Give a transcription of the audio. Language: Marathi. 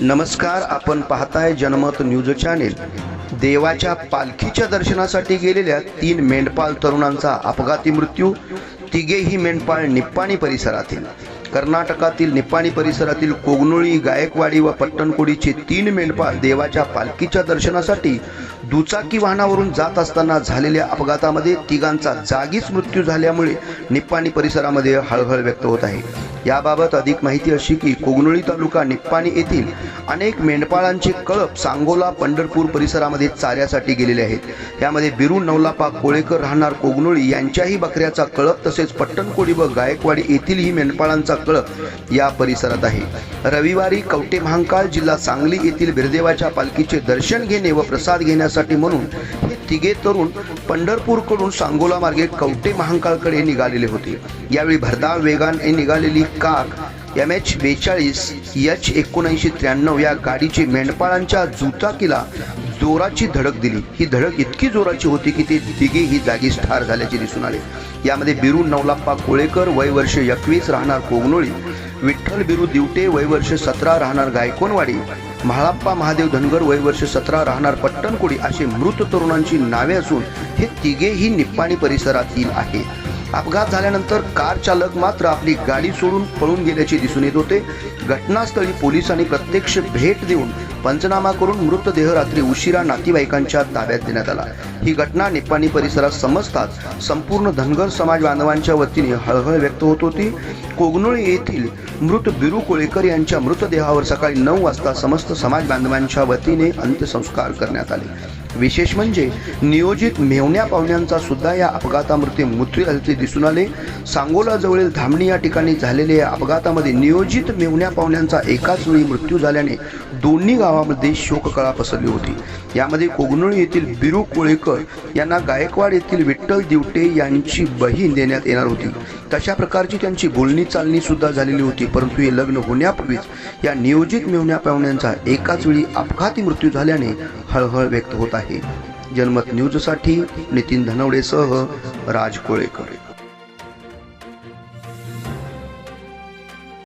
नमस्कार आपण पाहताय जनमत न्यूज चॅनेल. देवाच्या पालखीच्या दर्शनासाठी गेलेल्या तीन मेंढपाळ तरुणांचा अपघाती मृत्यू. तिघेही मेंढपाळ निप्पाणी परिसरातील. कर्नाटकातील निप्पाणी परिसरातील कोगनोळी गायकवाडी व पट्टणकोडीचे तीन मेंढपाळ देवाच्या पालखीच्या दर्शनासाठी दुचाकी वाहनावरून जात असताना झालेल्या अपघातामध्ये तिघांचा जागीच मृत्यू झाल्यामुळे निप्पाणी परिसरामध्ये हळहळ व्यक्त होत आहे. याबाबत अधिक माहिती अशी की कोगनोळी तालुका निप्पाणी येथील अनेक मेंढपाळांचे कळप सांगोला पंढरपूर परिसरामध्ये चाऱ्यासाठी गेलेले आहेत. यामध्ये बिरू नवलापा कोळेकर राहणार कोगनोळी यांच्याही बकऱ्याचा कळप तसेच पट्टणकोडी व गायकवाडी येथीलही मेंढपाळांचा कळप या परिसरात आहे. रविवारी कवटे महांकाळ जिल्हा सांगली येथील बिरदेवाच्या पालखीचे दर्शन घेणे व प्रसाद घेण्यासाठी म्हणून हे तिघे तरुण पंढरपूरकडून सांगोला मार्गे कवटे महांकाळकडे निघालेले होते. यावेळी भरधाव वेगाने निघालेली कार एम एच बेचाळीस एच एकोणऐंशी त्र्याण्णव या गाडीचे मेंढपाळांच्या दुचाकीला जोराची धडक दिली. ही धडक इतकी जोराची होती की ते तिघेही जागीच ठार झाल्याचे दिसून आले. यामध्ये बिरू नवलाप्पा कोळेकर वय वर्ष एकवीस राहणार कोगनोळी विठ्ठल बिरू दिवटे वय वर्ष सतरा राहणार गायकोनवाडी म्हाळाप्पा महादेव धनगर वय वर्ष सतरा राहणार पट्टणकोडी असे मृत तरुणांची नावे असून हे तिघेही निप्पाणी परिसरातील आहेत अपघात झाल्यानंतर कार चालक मात्र आपली गाडी सोडून पळून गेल्याचे दिसून येत होते. घटनास्थळी पोलिसांनी प्रत्यक्ष भेट देऊन पंचनामा करून मृतदेह रात्री उशिरा नातेवाईकांच्या ताब्यात देण्यात आला. ही घटना निप्पाणी परिसरात समजताच संपूर्ण धनगर समाज बांधवांच्या वतीने हळहळ व्यक्त होत होती. कोगनोळी येथील मृत बिरू कोळेकर यांच्या मृतदेहावर सकाळी नऊ वाजता समस्त समाज बांधवांच्या वतीने अंत्यसंस्कार करण्यात आले. विशेष म्हणजे नियोजित मेवण्या पाहुण्यांचा सुद्धा या अपघातामध्ये मृत्यू झाल्याचे दिसून आले. सांगोला जवळील धामणी या ठिकाणी झालेल्या या अपघातामध्ये नियोजित मेवण्या पाहुण्यांचा एकाच वेळी मृत्यू झाल्याने दोन्ही गावामध्ये शोककळा पसरली होती. यामध्ये कोगनोळी येथील बिरू कोळेकर यांना गायकवाड येथील विठ्ठल दिवटे यांची बहीण देण्यात येणार होती. तशा प्रकारची त्यांची बोलणी चालणी सुद्धा झालेली होती परंतु हे लग्न होण्यापूर्वीच या नियोजित मेवण्या पाहुण्यांचा एकाच वेळी अपघाती मृत्यू झाल्याने हळहळ व्यक्त होत आहे. आहे. जनमत न्यूजसाठी नितीन धनवडेसह राज कोळेकर.